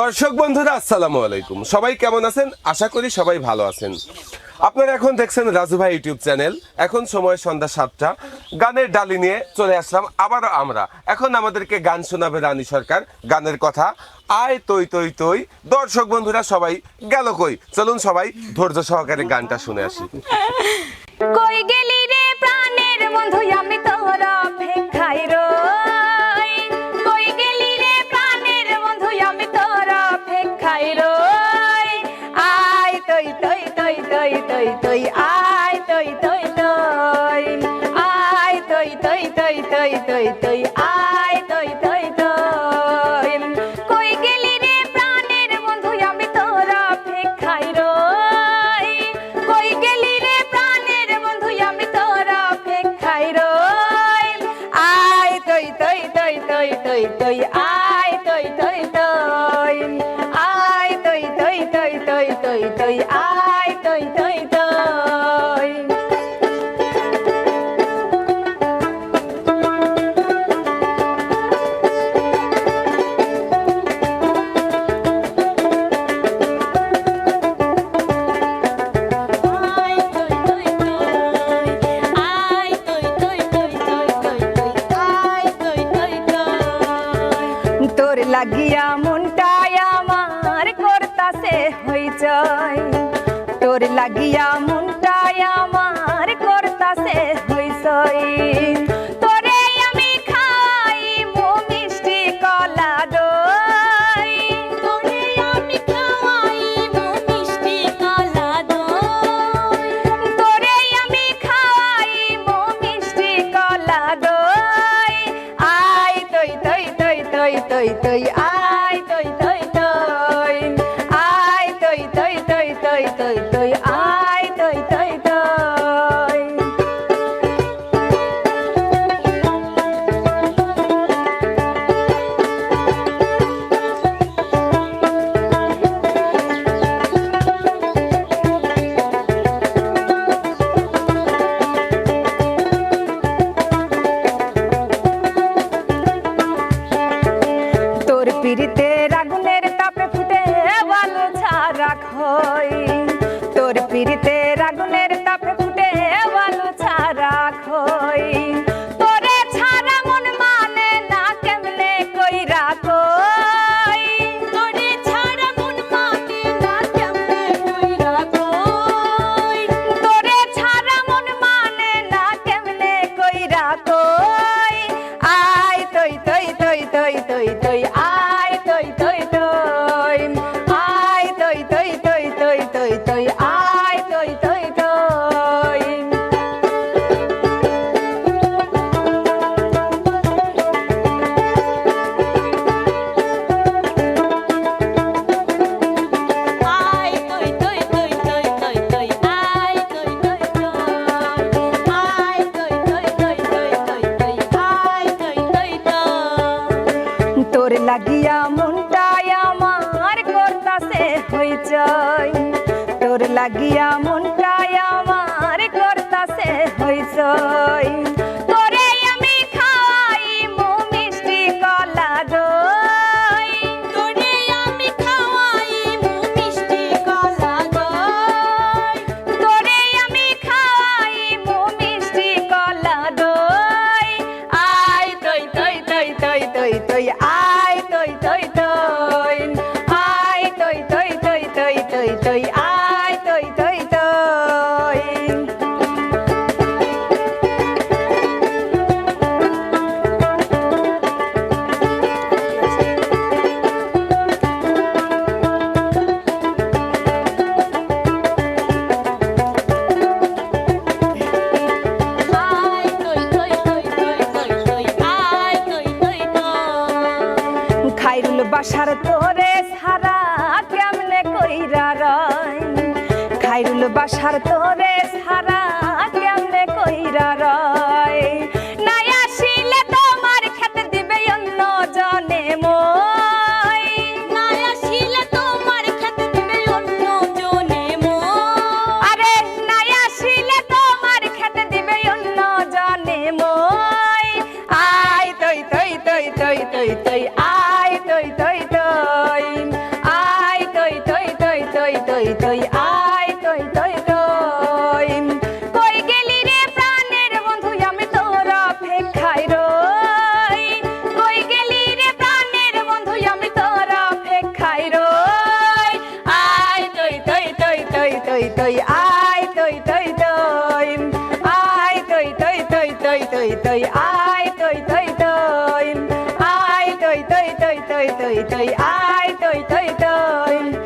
দর্শক বন্ধুরা, আসসালামু আলাইকুম। সবাই কেমন আছেন? আশা করি সবাই ভালো আছেন। আপনারা এখন দেখছেন রাজু ভাই ইউটিউব চ্যানেল। এখন সময় সন্ধ্যা সাতটা। গানের ডালি নিয়ে চলে আসলাম আবারও আমরা। এখন আমাদেরকে গান শোনাবে রানী সরকার। গানের কথা, আয় তৈ তৈ তৈ। দর্শক বন্ধুরা, সবাই গেল কই? চলুন সবাই ধৈর্য সহকারে গানটা শুনে আসি। কই তই তই তই তই আয় তই তই তই আয় তই তই তই তই তই তই আয় তই তই তই কই গেলি রে প্রাণের বন্ধু আমি তোর অপেক্ষায় রই কই গেলি রে প্রাণের বন্ধু আমি তোর অপেক্ষায় রই আয় তই তই তই তই তই তই আয় তই আয় তই তই তই তই তই তই আয় তই তই তই। তোর লাগিয়া মনটায় আমার করতাছে হইচই। তোর লাগিয়া মনটায় আমার করতাছে হইচই। তোরে আমি খাই মো মিষ্টি কলা দই। তোরে আমি খাই মো মিষ্টি কলা দই। তোরে আমি খাই মো মিষ্টি কলা দই। আয় তই তই তই তই তই তই আয় তই তই তই পিড়িতে রাগুনের তাপে ফুটে বালু ছাড়া খই। তোর পিড়িতে রাগুনের তাপে ফুটে ভালো ছাড়া খই। তোর লাগিয়া মনটায় আমার করতাছে হইচই। তোর লাগিয়া মনটায় রয় খাইরুল বাসার তোরে সারা তৈ তৈ আয় তৈ তৈ তৈ আয় তৈ তৈ তৈ তৈ তৈ তৈ আয় তৈ তৈ তৈ আয় তৈ তৈ তৈ তৈ তৈ তৈ আয় তৈ তৈ তৈ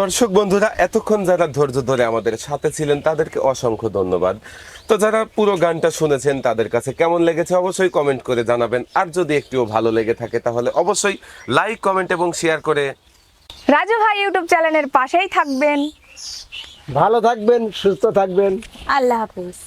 দর্শক বন্ধুরা এতক্ষণ যারা ধৈর্য ধরে আমাদের সাথে ছিলেন তাদেরকে অসংখ্য ধন্যবাদ। তো যারা পুরো গানটা শুনেছেন তাদের কাছে কেমন লেগেছে অবশ্যই কমেন্ট করে জানাবেন। আর যদি একটিও ভালো লেগে থাকে তাহলে অবশ্যই লাইক কমেন্ট এবং শেয়ার করে রাজু ভাই ইউটিউব চ্যানেলের পাশেই থাকবেন। ভালো থাকবেন সুস্থ থাকবেন। আল্লাহ হাফিজ।